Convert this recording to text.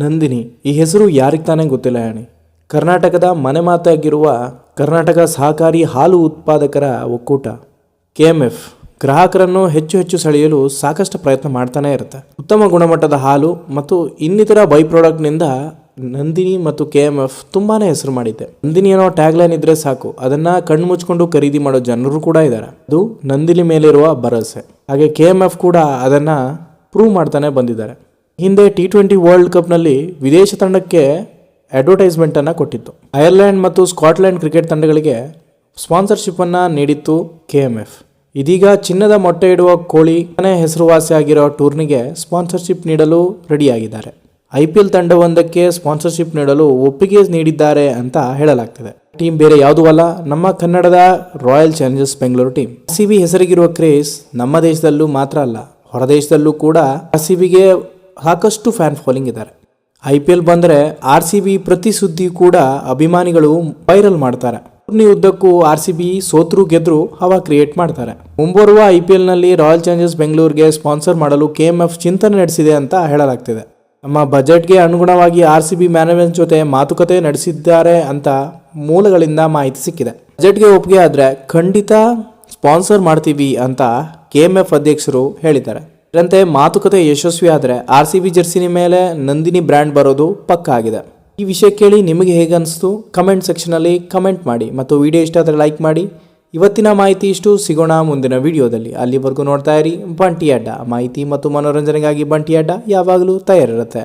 ನಂದಿನಿ, ಈ ಹೆಸರು ಯಾರಿಗೆ ತಾನೇ ಗೊತ್ತಿಲ್ಲ ಹೇಳಿ ಕರ್ನಾಟಕದ ಮನೆ ಮಾತಾಗಿರುವ ಕರ್ನಾಟಕ ಸಹಕಾರಿ ಹಾಲು ಉತ್ಪಾದಕರ ಒಕ್ಕೂಟ, ಕೆ ಎಂ ಎಫ್. ಗ್ರಾಹಕರನ್ನು ಹೆಚ್ಚು ಹೆಚ್ಚು ಸೆಳೆಯಲು ಸಾಕಷ್ಟು ಪ್ರಯತ್ನ ಮಾಡ್ತಾನೇ ಇರುತ್ತೆ. ಉತ್ತಮ ಗುಣಮಟ್ಟದ ಹಾಲು ಮತ್ತು ಇನ್ನಿತರ ಬೈ ಪ್ರಾಡಕ್ಟ್ನಿಂದ ನಂದಿನಿ ಮತ್ತು ಕೆ ಎಂ ಎಫ್ ತುಂಬಾ ಹೆಸರು ಮಾಡಿದೆ ನಂದಿನಿ ಅನ್ನೋ ಟ್ಯಾಗ್ಲೈನ್ ಇದ್ರೆ ಸಾಕು. ಅದನ್ನ ಕಣ್ಣು ಮುಚ್ಕೊಂಡು ಖರೀದಿ ಮಾಡೋ ಜನರು ಕೂಡ ಇದ್ದಾರೆ ಅದು ನಂದಿನಿ ಮೇಲಿರುವ ಭರವಸೆ. ಹಾಗೆ ಕೆ ಎಂ ಎಫ್ ಕೂಡ ಅದನ್ನ ಪ್ರೂವ್ ಮಾಡ್ತಾನೆ ಬಂದಿದ್ದಾರೆ. ಹಿಂದೆ ಟಿ ಟ್ವೆಂಟಿ ವರ್ಲ್ಡ್ ಕಪ್ನಲ್ಲಿ ವಿದೇಶ ತಂಡಕ್ಕೆ ಅಡ್ವರ್ಟೈಸ್ಮೆಂಟನ್ನು ಕೊಟ್ಟಿತ್ತು. ಐರ್ಲೆಂಡ್ ಮತ್ತು ಸ್ಕಾಟ್ಲೆಂಡ್ ಕ್ರಿಕೆಟ್ ತಂಡಗಳಿಗೆ ಸ್ಪಾನ್ಸರ್ಶಿಪ್ಪನ್ನು ನೀಡಿತ್ತು ಕೆ ಎಂ ಎಫ್ ಇದೀಗ ಚಿನ್ನದ ಮೊಟ್ಟೆ ಇಡುವ ಕೋಳಿ ಮನೆ ಹೆಸರುವಾಸಿಯಾಗಿರೋ ಟೂರ್ನಿಗೆ ಸ್ಪಾನ್ಸರ್ಶಿಪ್ ನೀಡಲು ರೆಡಿಯಾಗಿದ್ದಾರೆ. ಐ ಪಿ ಎಲ್ ತಂಡವೊಂದಕ್ಕೆ ಸ್ಪಾನ್ಸರ್ಶಿಪ್ ನೀಡಲು ಒಪ್ಪಿಗೆ ನೀಡಿದ್ದಾರೆ ಅಂತ ಹೇಳಲಾಗ್ತಿದೆ. ಟೀಮ್ ಬೇರೆ ಯಾವುದೂ ಅಲ್ಲ, ನಮ್ಮ ಕನ್ನಡದ Royal Challengers Bengaluru team R C B ಹೆಸರಿಗಿರುವ craze ನಮ್ಮ ದೇಶದಲ್ಲೂ ಮಾತ್ರ ಅಲ್ಲ ಹೊರದೇಶದಲ್ಲೂ ಕೂಡ ಆರ್ ಸಿ ಬಿಗೆ ಸಾಕಷ್ಟು ಫ್ಯಾನ್ ಫಾಲೋಯಿಂಗ್ ಇದ್ದಾರೆ. ಐ ಪಿ ಎಲ್ ಬಂದರೆ ಆರ್ ಸಿ ಬಿ ಪ್ರತಿ ಸುದ್ದಿ ಕೂಡ ಅಭಿಮಾನಿಗಳು ವೈರಲ್ ಮಾಡ್ತಾರೆ. ಟೂರ್ನಿ ಉದ್ದಕ್ಕೂ ಆರ್ ಸಿ ಬಿ ಸೋತ್ರು ಗೆದ್ರು ಹವಾ ಕ್ರಿಯೇಟ್ ಮಾಡ್ತಾರೆ. ಮುಂಬರುವ ಐ ಪಿ ಎಲ್ನಲ್ಲಿ ರಾಯಲ್ ಚಾಲೆಂಜರ್ಸ್ ಬೆಂಗಳೂರಿಗೆ ಸ್ಪಾನ್ಸರ್ ಮಾಡಲು ಕೆ ಎಂ ಎಫ್ ಚಿಂತನೆ ನಡೆಸಿದೆ ಅಂತ ಹೇಳಲಾಗ್ತಿದೆ. ನಮ್ಮ ಬಜೆಟ್ಗೆ ಅನುಗುಣವಾಗಿ ಆರ್ ಸಿ ಬಿ ಮ್ಯಾನೇಜ್ಮೆಂಟ್ ಜೊತೆ ಮಾತುಕತೆ ನಡೆಸಿದ್ದಾರೆ ಅಂತ ಮೂಲಗಳಿಂದ ಮಾಹಿತಿ ಸಿಕ್ಕಿದೆ. ಬಜೆಟ್ಗೆ ಒಪ್ಪಿಗೆ ಆದರೆ ಖಂಡಿತ ಸ್ಪಾನ್ಸರ್ ಮಾಡ್ತೀವಿ ಅಂತ ಕೆ ಎಂ ಎಫ್ ಅಧ್ಯಕ್ಷರು ಹೇಳಿದ್ದಾರೆ. ಇದರಂತೆ ಮಾತುಕತೆ ಯಶಸ್ವಿ ಆದರೆ ಆರ್ ಸಿ ಬಿ ಜರ್ಸಿನ ಮೇಲೆ ನಂದಿನಿ ಬ್ರ್ಯಾಂಡ್ ಬರೋದು ಪಕ್ಕ ಆಗಿದೆ ಈ ವಿಷಯ ಕೇಳಿ ನಿಮಗೆ ಹೇಗೆ ಅನಿಸ್ತು ಕಮೆಂಟ್ ಸೆಕ್ಷನಲ್ಲಿ ಕಮೆಂಟ್ ಮಾಡಿ ಮತ್ತು ವಿಡಿಯೋ ಇಷ್ಟ ಆದರೆ ಲೈಕ್ ಮಾಡಿ. ಇವತ್ತಿನ ಮಾಹಿತಿ ಇಷ್ಟು. ಸಿಗೋಣ ಮುಂದಿನ ವಿಡಿಯೋದಲ್ಲಿ. ಅಲ್ಲಿವರೆಗೂ ನೋಡ್ತಾ ಇರಿ ಬಂಟಿ ಅಡ್ಡ. ಮಾಹಿತಿ ಮತ್ತು ಮನೋರಂಜನೆಗಾಗಿ ಬಂಟಿ ಅಡ್ಡ ಯಾವಾಗಲೂ ತಯಾರಿರುತ್ತೆ.